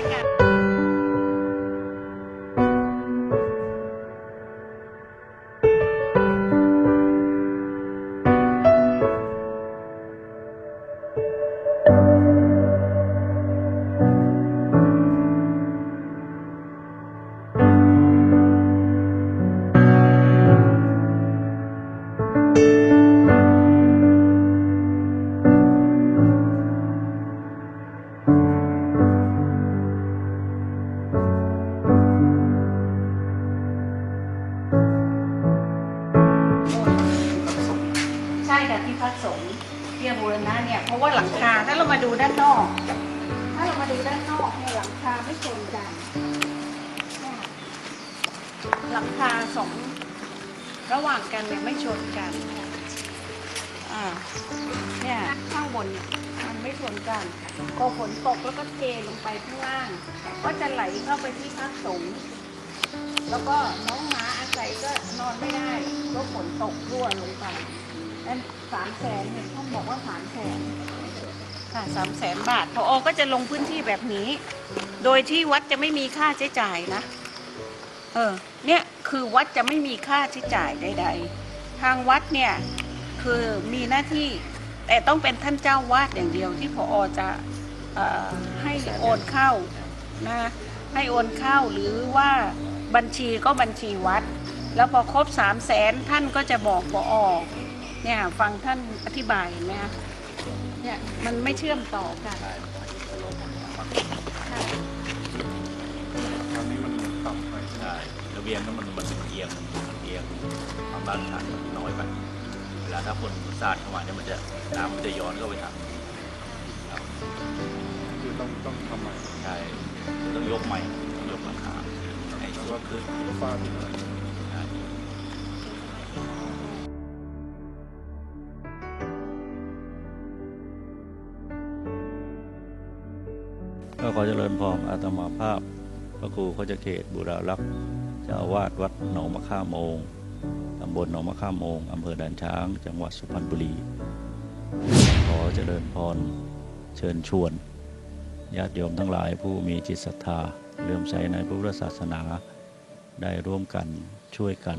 อกลุ่มพ เทียบูรณะเนี่ยเพราะว่าหลังคาถ้าเรามาดูด้านนอก ถ้าเรามาดูด้านนอกเนี่ยหลังคาไม่ชนกันหลังคาสองระหว่างกันเนี่ยไม่ชนกันอ่าเนี่ยข้างบนเนี่ยมันไม่ชนกันพอฝนตกแล้วก็เทลงไปข้างล่าง ก็จะไหลเข้าไปที่พักสงฆ์แล้วก็น้องหมาอาศัยก็นอนไม่ได้เพราะฝนตกรั่วลงไป นั่นสามแสนเห็นท่านบอกว่าสามแสนค่ะสามแสนบาทพอก็จะลงพื้นที่แบบนี้ โดยที่วัดจะไม่มีค่าใช้จ่ายนะ เออ เนี่ยคือวัดจะไม่มีค่าใช้จ่ายใด ๆ ทางวัดเนี่ยคือมีหน้าที่แต่ต้องเป็นท่านเจ้าวาดอย่างเดียวที่พอจะเอ่อให้โอนเข้านะให้โอนเข้าหรือว่าบัญชีก็บัญชีวัด แล้วพอครบสามแสนท่านก็จะบอกพอ เนี่ยฟังท่านอธิบายเห็นไหมคะเนี่ยมันไม่เชื่อมต่อกันตอนนี้มันต่ำไปใช่ระเบียงนั้นมันมันเอียงมันเอียงความต้านทานมันน้อยไปเวลาถ้าฝนสาดเข้ามาเนี่ยมันจะน้ำมันจะย้อนเข้าไปทางครับคือต้องต้องทำใหม่ใช่ต้องยกใหม่ต้องยกหลังคาให้แล้วสูก็งขึ้นฟาดอีกหน่อย อเจริญพรอาตมาภาพ พระครูเขาจะเขตบุรารักษ์เจ้าอาวาสวัดหนองมะข่าโมงตำบลหนองมะข่าโมงอำเภอด่านช้าง จังหวัดสุพรรณบุรี ขอเจริญพร เชิญชวนญาติโยมทั้งหลายผู้มีจิตศรัทธาเลื่อมใสในพระพุทธศาสนา ได้ร่วมกันช่วยกัน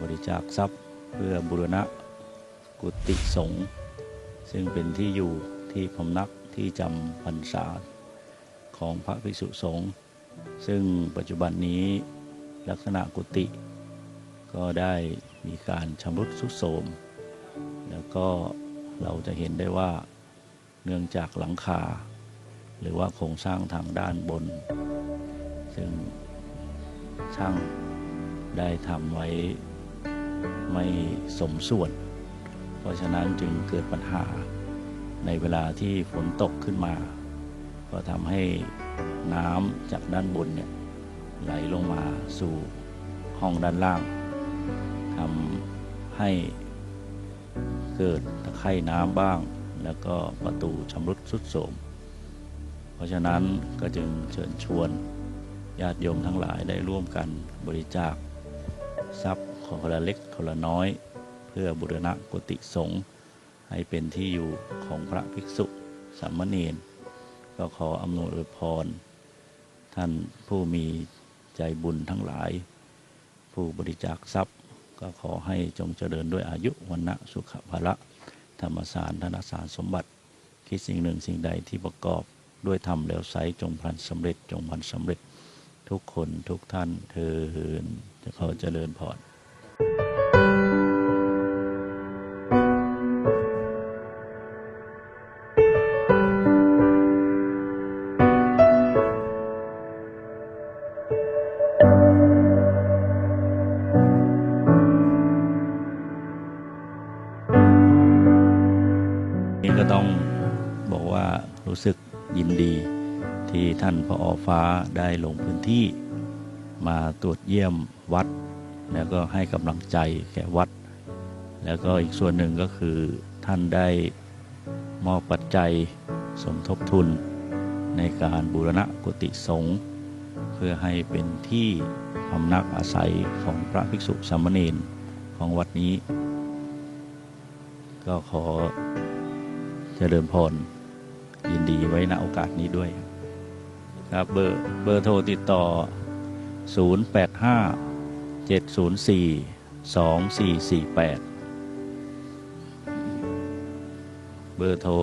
บริจาคทรัพย์เพื่อบุรณะ กุฏิสงฆ์ซึ่งเป็นที่อยู่ที่พำนักที่จำพรรษา ของพระภิกษุสงฆ์ซึ่งปัจจุบันนี้ลักษณะกุฏิก็ได้มีการชำรุดทรุดโทรมแล้วก็เราจะเห็นได้ว่าเนื่องจากหลังคา หรือว่าโครงสร้างทางด้านบน ซึ่งช่างได้ทำไว้ไม่สมส่วน เพราะฉะนั้นจึงเกิดปัญหาในเวลาที่ฝนตกขึ้นมา ก็ทำให้น้ำจากด้านบนเนี่ยไหลลงมาสู่ห้องด้านล่างทำให้เกิดตะไคร่น้ำบ้าง แล้วก็ประตูชำรุดทรุดโทรมเพราะฉะนั้นก็จึงเชิญชวนญาติโยมทั้งหลายได้ร่วมกันบริจาค ทรัพย์ของคนละเล็กคนละน้อย เพื่อบุรณะกุฏิสงฆ์ให้เป็นที่อยู่ของพระภิกษุสามเณร ก็ขออำนวยพร ท่านผู้มีใจบุญทั้งหลาย ผู้บริจาคทรัพย์ ก็ขอให้จงเจริญด้วยอายุวันนะสุขภาละ ธรรมสารธนสารสมบัติ คิดสิ่งหนึ่งสิ่งใดที่ประกอบด้วยธรรมแล้วไซจงพันสำเร็จจงพันสำเร็จทุกคนทุกท่านเทินจะขอเจริญพร นี่ก็ต้องบอกว่ารู้สึกยินดีที่ท่านพออฟ้าได้ลงพื้นที่ มาตรวจเยี่ยมวัด แล้วก็ให้กำลังใจแก่วัด แล้วก็อีกส่วนหนึ่งก็คือท่านได้มอบปัจจัยสมทบทุน ในการบูรณะกุฏิสงฆ์เพื่อให้เป็นที่พำนักอาศัยของพระภิกษุสามเณรของวัดนี้ ก็ขอ เจริญพร ยินดีไว้ณโอกาสนี้ด้วย ครับเบอร์เบอร์โทรติดต่อ 085 704 2448 เบอร์โทร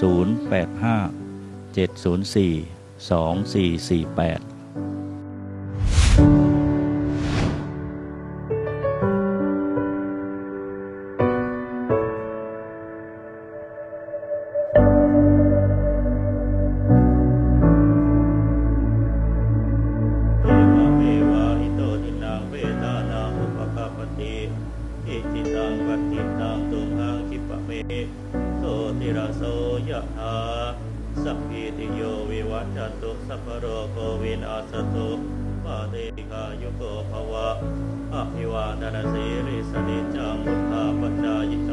085 704 2448 มโสติระโสยะถาสัพพิติโยวิวัจจันตุสัพพโรโควินาสตุมาเตกายุโกภวะอภิวาทนาสีริสนิจังมุทธาปจายโน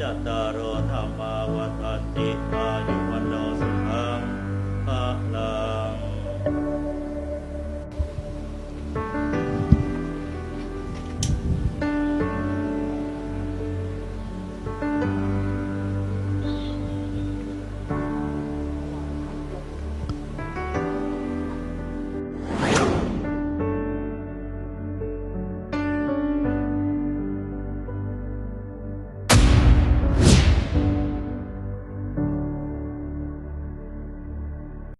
จัตตารโอธรรมาวัฏันติมา